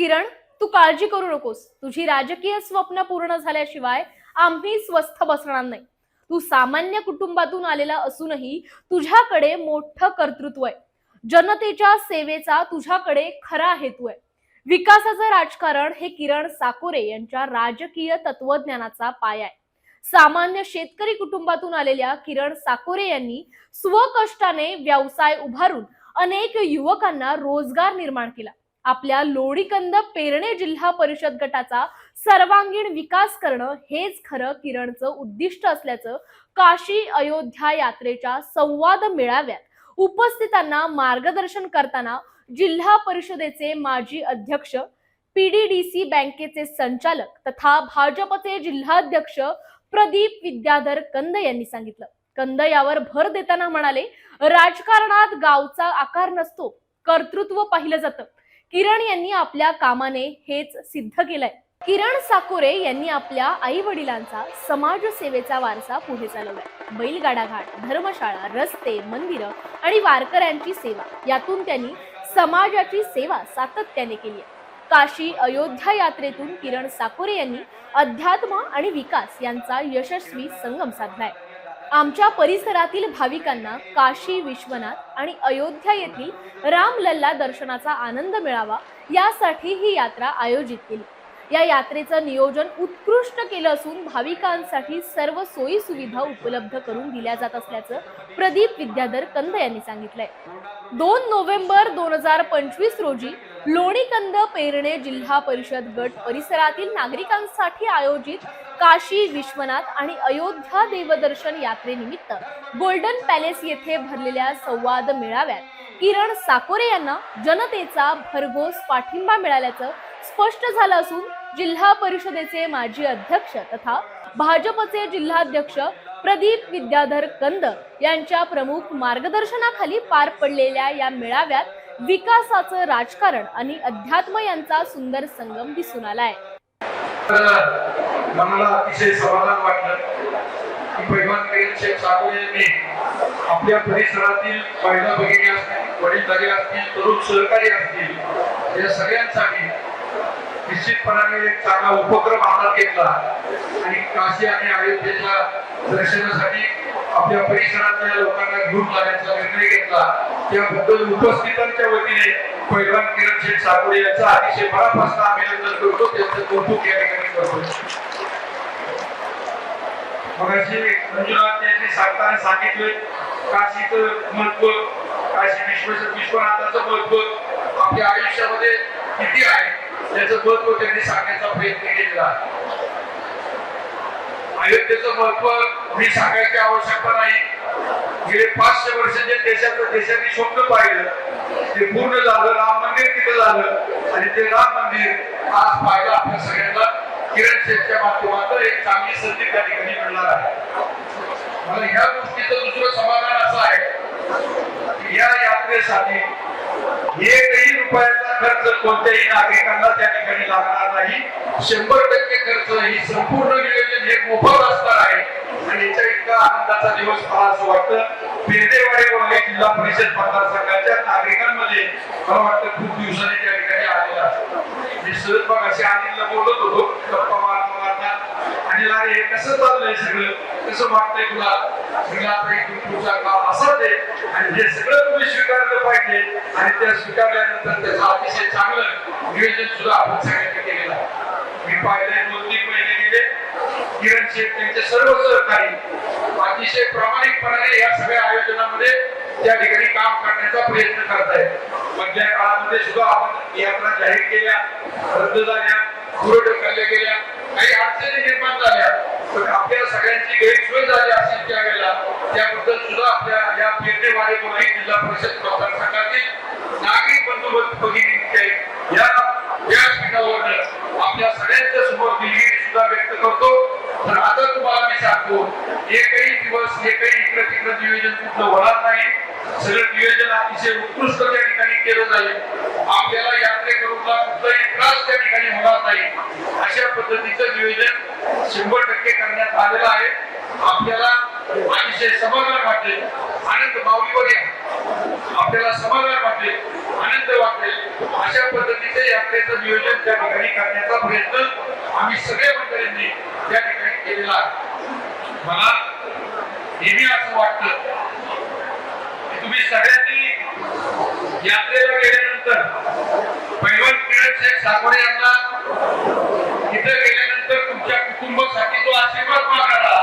किरण तू काळजी करू नकोस. तुझी राजकीय स्वप्न पूर्ण झाल्याशिवाय आम्ही स्वस्थ बसणार नाही. तू सामान्य कुटुंबातून आलेला असूनही तुझ्याकडे मोठं कर्तृत्व आहे. जनतेच्या सेवेचा तुझ्याकडे खरा हेतू आहे. विकासाचं राजकारण हे किरण साकोरे यांच्या राजकीय तत्वज्ञानाचा पाया आहे. सामान्य शेतकरी कुटुंबातून आलेल्या किरण साकोरे यांनी स्वकष्टाने व्यवसाय उभारून अनेक युवकांना रोजगार निर्माण केला. आपल्या लोणीकंद पेरणे जिल्हा परिषद गटाचा सर्वांगीण विकास करणं हेच खरं किरणचं उद्दिष्ट असल्याचं काशी अयोध्या यात्रेच्या संवाद मेळाव्यात उपस्थितांना मार्गदर्शन करताना जिल्हा परिषदेचे माजी अध्यक्ष पीडीडीसी बँकेचे संचालक तथा भाजपचे जिल्हाध्यक्ष प्रदीप विद्याधर कंद यांनी सांगितलं. कंद यावर भर देताना म्हणाले राजकारणात गावचा आकार नसतो कर्तृत्व पाहिलं जातं. किरण यांनी आपल्या कामाने हेच सिद्ध केलंय. किरण साकोरे यांनी आपल्या आई वडिलांचा समाजसेवेचा वारसा पुढे चालवलाय. बैलगाडा घाट धर्मशाळा रस्ते मंदिरं आणि वारकऱ्यांची सेवा यातून त्यांनी समाजाची सेवा सातत्याने केली आहे. काशी अयोध्या यात्रेतून किरण साकोरे यांनी अध्यात्म आणि विकास यांचा यशस्वी संगम साधलाय. आमच्या परिसरातील भाविकांना काशी विश्वनाथ आणि अयोध्या येथील रामलल्ला दर्शनाचा आनंद मिळावा यासाठी ही यात्रा आयोजित केली. या यात्रेचं नियोजन उत्कृष्ट केलं असून भाविकांसाठी सर्व सोयी सुविधा उपलब्ध करून दिल्या जात असल्याचं प्रदीप विद्याधर कंद यांनी सांगितलंय. दोन नोव्हेंबर दोन हजार पंचवीस रोजी लोणीकंद पेरणे जिल्हा परिषद गट परिसरातील नागरिकांसाठी आयोजित काशी विश्वनाथ आणि अयोध्या देवदर्शन यात्रेनिमित्त गोल्डन पॅलेस येथे भरलेल्या संवाद मेळाव्यात किरण साकोरे यांना जनतेचा भरघोस पाठिंबा मिळाल्याचं स्पष्ट झालं असून जिल्हा परिषदेचे माजी अध्यक्ष तथा भाजपचे जिल्हाध्यक्ष प्रदीप विद्याधर कंद यांच्या प्रमुख मार्गदर्शनाखाली पार पडलेल्या या मेळाव्यात विकासाचं राजकारण आणि अध्यात्म यांचा सुंदर संगम दिसून आलाय. मनाला अतिशय समाधान वाटलं. की पैलवान करीम शेख साकोरे यांनी आपल्या परिसरातील महिला भगिनी असतील वडीलधारी असतील तरुण सहकारी असतील या सगळ्यांसाठी निश्चितपणाने एक चांगला उपक्रम हातात घेतला. आणि काशी आणि अयोध्येच्या दर्शनासाठी आपल्या परिसरातल्या लोकांना घेऊन जाण्याचा निर्णय घेतला. त्याबद्दल उपस्थितांच्या वतीने पैलवान किरण शेठ साकोडे यांचा अतिशय मनापासून अभिनंदन करतो. त्यांचं कौतुक या ठिकाणी करतो. मगाशी मंजुनाथ यांनी सांगताना काशीचं महत्त्व काशी विश्व विश्वनाथाचं महत्त्व आपल्या आयुष्यामध्ये किती आहे त्याचं महत्त्व त्यांनी सांगण्याचा प्रयत्न केलेला आहे. अयोध्येचं महत्त्व मी सांगायची आवश्यकता नाही. गेले पाचशे वर्ष जे देशाचं देशाने स्वप्न पाहिलं. ते पूर्ण झालं राम मंदिर तिथं झालं. आणि ते राम मंदिर आज पाहिलं आपल्या सगळ्यांना किरण शेठच्या माध्यमातून एक चांगली संधी त्या ठिकाणी मिळणार आहे. मला ह्या गोष्टीचं दुसरं समाधान असं आहे की या यात्रेसाठी एकही रुपयाचा खर्च कोणत्याही नागरिकांना त्या ठिकाणी लागणार नाही. शंभर टक्के खर्च ही संपूर्ण नियोजन हे मोफत असणार आहे. आणि याच्या इतका आनंदाचा दिवस मला असं वाटतं. पेरडेवाडी वगैरे जिल्हा परिषद मतदारसंघाच्या नागरिकांमध्ये मला वाटतं खूप दिवसांनी त्या ठिकाणी मी सहज मग असे अनिलला बोलत होतो गप्पा मारता मारता. आणि अरे हे कसं चाललंय सगळं? कसं वाटतंय तुला? तुला आता इथून पुढचा काळ असाच आहे आणि हे सगळं तुम्ही स्वीकारलं पाहिजे. आणि त्या स्वीकारल्यानंतर त्याचं अतिशय चांगलं नियोजन सुद्धा आपण सगळ्यांनी केलेलं आहे. मी पाहिले दोन तीन महिने गेले. किरण शेठ त्यांचे सर्व सहकारी अतिशय प्रामाणिकपणाने या सगळ्या आयोजनामध्ये त्या ठिकाणी काम करण्याचा प्रयत्न करतायत. मधल्या काळामध्ये सुद्धा आपण यात्रा जाहीर केल्या रद्द झाल्या पुढे ढकलल्या गेल्या काही अडचणी निर्माण झाल्या. पण आपल्या सगळ्यांची गैरसोय झाली असेल त्यावेळेला त्याबद्दल सुद्धा आपल्या या पेरडेवाडी कोणी जिल्हा परिषद मतदारसंघातील नागरिक बंदोबस्त भगिनी या व्यासपीठावर आपल्या सगळ्यांच्या समोर दिलगिरी सुद्धा व्यक्त करतो. तर आता तुम्हाला मी सांगतो एकही दिवस एकही इकडे तिकडे नियोजन कुठलं होणार नाही. सगळं नियोजन अतिशय उत्कृष्ट त्या ठिकाणी केलं जाईल. आपल्याला यात्रेकरूंना कुठलाही त्रास त्या ठिकाणी होणार नाही. अशा पद्धतीचं नियोजन शंभर टक्के करण्यात आलेलं आहे. आपल्याला अतिशय समाधान वाटेल आनंद माऊलीवर या. आपल्याला समाधान वाटेल आनंद वाटेल. अशा पद्धतीने यात्रेचं नियोजन त्या ठिकाणी करण्याचा प्रयत्न आम्ही सगळ्या मंडळींनी त्या ठिकाणी केलेला आहे. मला नेहमी असं वाटतं सगळ्यांनी यात्रेला गेल्यानंतर पैलवान किरण साहेब साकोरे यांना तिथे गेल्यानंतर तुमच्या कुटुंबासाठी जो आशीर्वाद मागणारा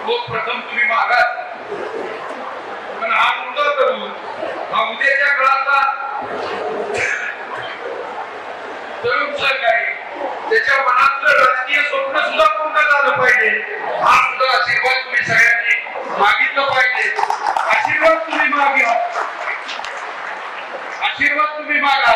तो प्रथम तुम्ही मागा पण हा मुद्दा करून हा उद्याच्या काळातला तरुण सहकारी त्याच्या मनातलं राजकीय स्वप्न सुद्धा पूर्ण झालं पाहिजे. हा सुद्धा आशीर्वाद तुम्ही सगळ्यांनी मागितलं पाहिजे. आशीर्वाद तुम्ही मागा. आशीर्वाद तुम्ही मागा.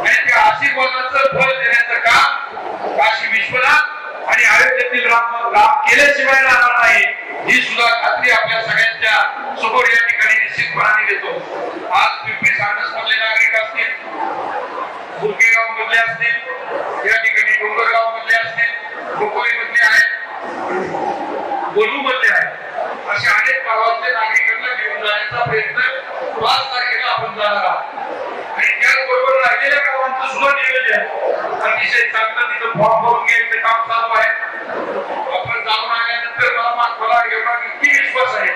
आणि त्या आशीर्वादाचं फळ देण्याचं काम काशी विश्वनाथ आणि अयोध्येतील राम राम केल्याशिवाय राहणार नाही. ही सुद्धा खात्री आपल्या सगळ्यांच्या समोर या ठिकाणी निश्चितपणाने देतो. आज पिंपरी सारखस मधले नागरिक असतील मुरगेगाव मधले असतील या ठिकाणी डोंगरगाव मधले असतील खोपोली मधले आहेत गोलू मधले आहेत. अशा अनेक गावातल्या नागरिकांना घेऊन जाण्याचा प्रयत्न पाच तारखेला आपण जाणार आहोत. आणि त्याचबरोबर राहिलेल्या गावांचं सुद्धा नियोजन अतिशय चांगलं तिथं फॉर्म भरून घ्यायचं काम चालू आहे. आपण जाऊन आल्यानंतर मला मा- मला एवढा किती विश्वास आहे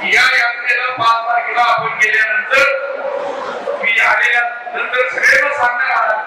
की या यात्रेला पाच तारखेला आपण गेल्यानंतर मी आलेल्या नंतर सगळ्यांना सांगणार आहात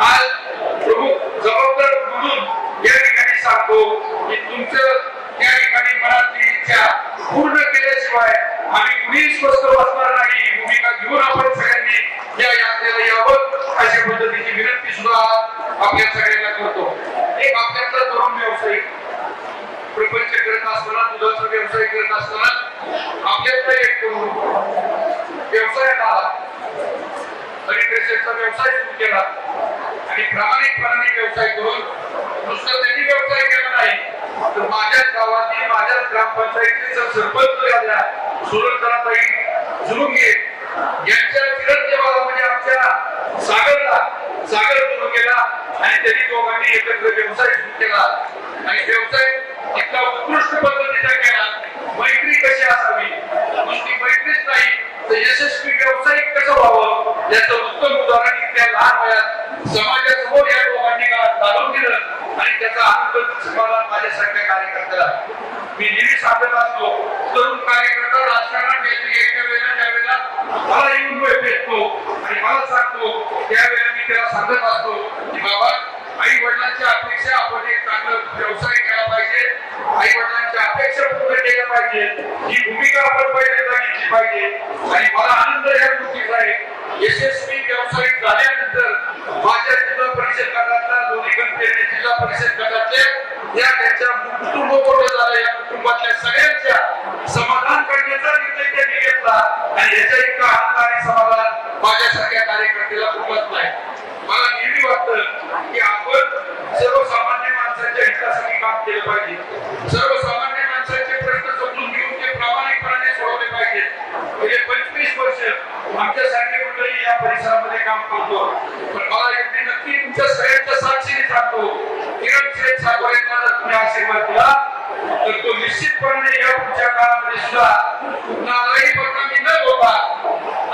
आज प्रमुख जबाबदार म्हणून या ठिकाणी सांगतो की तुमचं त्या ठिकाणी मनातली इच्छा पूर्ण केल्याशिवाय आम्ही कुणीही स्वस्त बसणार नाही. ही भूमिका घेऊन आपण सगळ्यांनी या यात्रेला यावं अशा पद्धतीची विनंती सुद्धा आपल्या सगळ्यांना करतो. एक आपल्यातला तरुण व्यावसायिक प्रपंच करत असताना दुधाचा व्यवसाय करत असताना आपल्यातला एक तरुण व्यवसायात आला. हरिकृष्णचा व्यवसाय सुरू केला. आणि प्रामाणिकपणाने व्यवसाय करून नुसतं त्यांनी व्यवसाय केला नाही तर माझ्याच गावातील माझ्याच ग्रामपंचायतीचा सरपंच झाल्या सुरतराताई जुलुंगे यांच्या चिरंजीवाला म्हणजे आमच्या सागरला सागर सुरू केला आणि त्यांनी दोघांनी एकत्र व्यवसाय सुरू केला. आणि व्यवसाय इतका उत्कृष्ट पद्धतीचा केला. मैत्री कशी असावी? नुसती मैत्रीच नाही तर यशस्वी व्यावसायिक कसं व्हावं? याचं उत्तम उदाहरण इतक्या लहान वयात समाजासमोर या लोकांनी चालवून दिलं आणि त्याचा आनंद समाधान माझ्यासारख्या कार्यकर्त्याला. मी नेहमी सांगत असतो तरुण कार्यकर्ता राजकारणात एका वेळेला ज्या वेळेला मला येऊन भेटतो आणि मला सांगतो त्यावेळेला मी त्याला सांगत असतो की बाबा आई वडिलांच्या अपेक्षा आपण एक चांगलं व्यवसाय केला पाहिजे. आई वडिलांच्या अपेक्षा पूर्ण केल्या पाहिजे ही भूमिका आपण पहिल्यांदा घेतली पाहिजे. आणि मला आनंद या गोष्टीचा आहे यशस्वी व्यावसायिक झाल्यानंतर माझ्या जिल्हा परिषद गटातल्या दोन्ही गणपती जिल्हा परिषद गटातले या त्यांच्या कुटुंब मोठं झालं. या कुटुंबातल्या सगळ्यांच्या समाधान करण्याचा निर्णय त्यांनी घेतला आणि याच्या एका मंडळी या परिसरामध्ये काम करतो. पण मला एवढी नक्की तुमच्या सगळ्यांच्या साक्षीने सांगतो किरण शेठ सागोरेंना जर तुम्ही आशीर्वाद दिला तर तो निश्चितपणे या पुढच्या काळामध्ये सुद्धा कुणालाही परिणामी न होता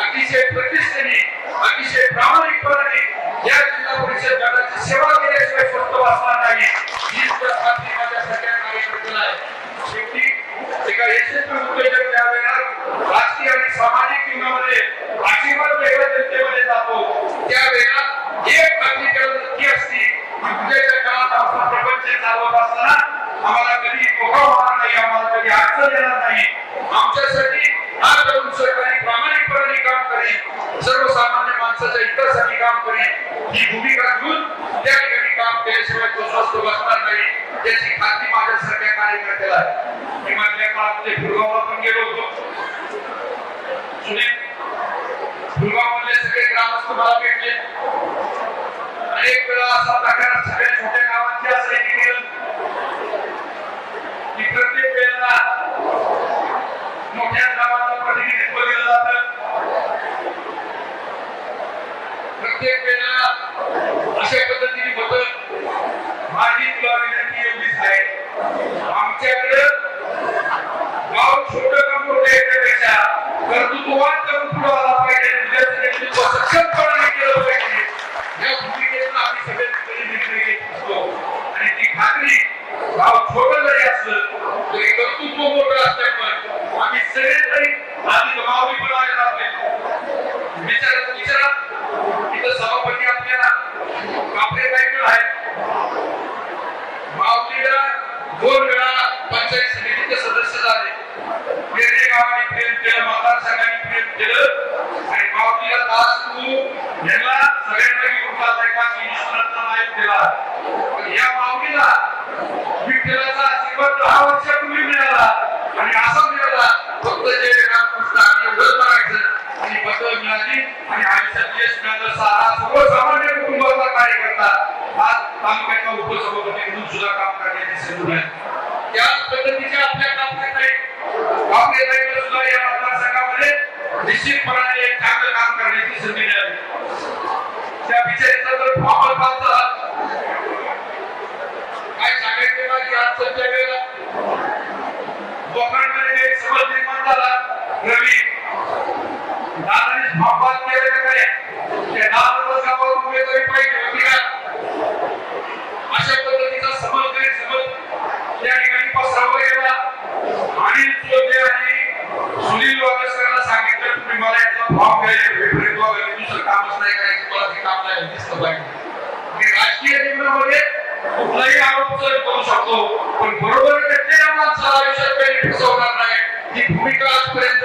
अतिशय प्रतिष्ठेने अतिशय प्रामाणिकपणाने या जिल्हा परिषद गटाची सेवा केल्याशिवाय स्वस्त वाचणार नाही ही सुद्धा खात्री माझ्या सगळ्या कार्यकर्त्याला आहे. शेवटी एका यशस्वी उद्योजक ज्यावेळेला राजकीय आणि सामाजिक जीवनामध्ये आशीर्वाद जातो. त्यावेळेला एक खात्री त्याला नक्की असते की उद्याच्या काळात आपण प्रपंच चालवत असताना आम्हाला कधी धोका होणार नाही आम्हाला कधी अडचण येणार नाही. आमच्यासाठी हा तरुण सहकारी प्रामाणिकपणे काम करेल. सर्वसामान्य माणसाच्या हितासाठी काम करेल. ही भूमिका घेऊन त्या ठिकाणी काम केल्याशिवाय तो स्वस्त बसणार नाही. याची खात्री माझ्यासारख्या कार्यकर्त्याला मी मधल्या काळामध्ये फुलगावला पण गेलो होतो सुनील फुलगाव मधले सगळे ग्रामस्थ भेटले. अनेक वेळा असा प्रकार सगळ्या छोट्या गावांची एक की प्रत्येक वेळेला मोठ्या गावाचं प्रतिनिधित्व दिलं जातं. प्रत्येक वेळेला अशा पद्धतीने होतं. माझी तुला विनंती एवढीच आहे. आमच्याकडे गाव छोटं का मोठं याच्यापेक्षा कर्तृत्ववान करून पुढे आला पाहिजे उद्याचं नेतृत्व सक्षमपणाने केलं पाहिजे या भूमिकेतून आम्ही सगळे तरी निर्णय घेत असतो आणि ती खात्री गाव छोटं जरी असलं तरी कर्तृत्व मोठं असल्यामुळे आम्ही सगळे तरी आधी गमावली पण आहेत आपले विचारा विचारा इथं सभापती आपल्याला कापरे सायकल आहेत मावतीला दोन वेळा पंचायत समितीचे सदस्य झाले पेरणे गावाने प्रेम केलं मतदारसंघाने प्रेम केलं आणि मावतीला दास तू यांना सगळ्यांना घेऊन चाललाय का की ईश्वराचा नायक दिला पण या मावतीला विठ्ठलाचा आशीर्वाद दहा वर्षापूर्वी मिळाला आणि असा मिळाला फक्त जे रामकृष्ण आम्ही एवढंच बघायचं आणि पदवी मिळाली आणि आयुष्यात यश मिळालं सारा सर्वसामान्य कुटुंबाचा कार्यकर्ता आज तालुक्याचा उपसभापती म्हणून सुद्धा काम करण्याची संधी आहे त्याच पद्धतीचे आपल्या कामकाजाई कामकाजाईला सुद्धा या मतदारसंघामध्ये निश्चितपणाने एक चांगलं काम करण्याची संधी मिळाली त्या बिचारीचा जर फॉर्मल पास झाला काय सांगायचं माझी अडचणच्या वेळेला लोकांमध्ये काही समज निर्माण झाला रवी दादाने फॉर्म पास केलं का काय त्या दादाच्या गावावर उमेदवारी पाहिजे होती का अशा पद्धतीचा समज गैरसमज त्या ठिकाणी पसरवला गेला आणि चोरटे आणि सुनील वागसकरांना सांगितलं तुम्ही मला याचा फॉर्म घ्यायला भेटरेट दुसरं कामच नाही करायचं मला ते काम नाही दिसलं पाहिजे राजकीय जीवनामध्ये कुठलाही आरोप करू शकतो पण बरोबर त्या माणसाला आयुष्यात काही फसवणार नाही. ही भूमिका आजपर्यंत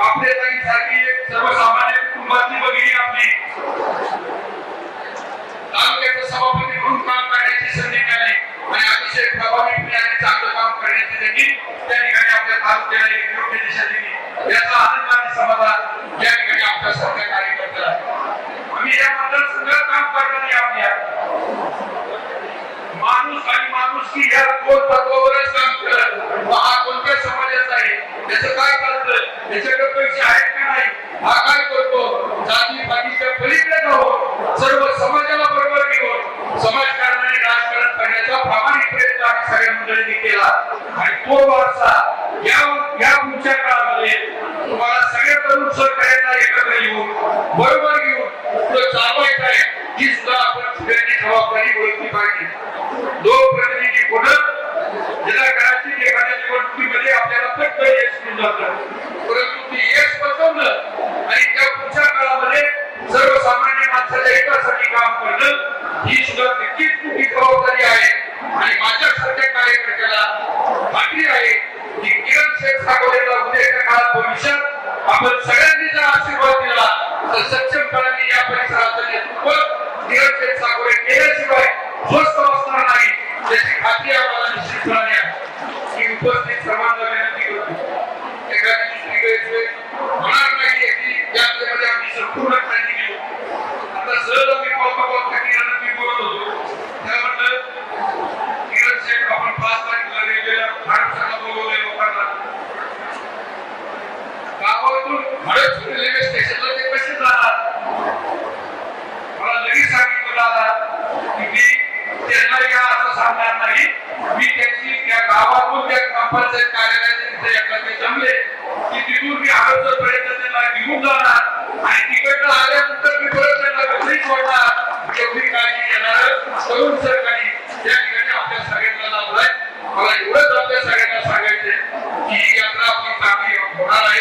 आपले म्हणून एक सर्वसामान्य कुटुंबातली भगिनी आपली. तालुक्याचं सभापती म्हणून काम करण्याची संधी मिळाली. आणि अतिशय प्रभावीपणे आणि चांगलं काम करण्याची त्यांनी त्या ठिकाणी आपल्या तालुक्याला एक योग्य दिशा दिली. याचा आनंद आणि समाधान येऊन बरोबर गावातून रेल्वे स्टेशनला ते जाणार मला लगेच सांगितलं दादा की मी त्यांना या असं सांगणार नाही. मी त्यांची त्या गावातून त्या ग्रामपंचायत तिथे जमले की तिथून मी त्यांना घेऊन जाणार आणि तिकडनं आल्यानंतर मी परत त्यांना घरी सोडणार. एवढी काळजी घेणार तरुण सरकारी. या ठिकाणी आपल्या सगळ्यांना लाभलाय. मला एवढंच आपल्या सगळ्यांना सांगायचंय की ही यात्रा आपली चांगली होणार आहे.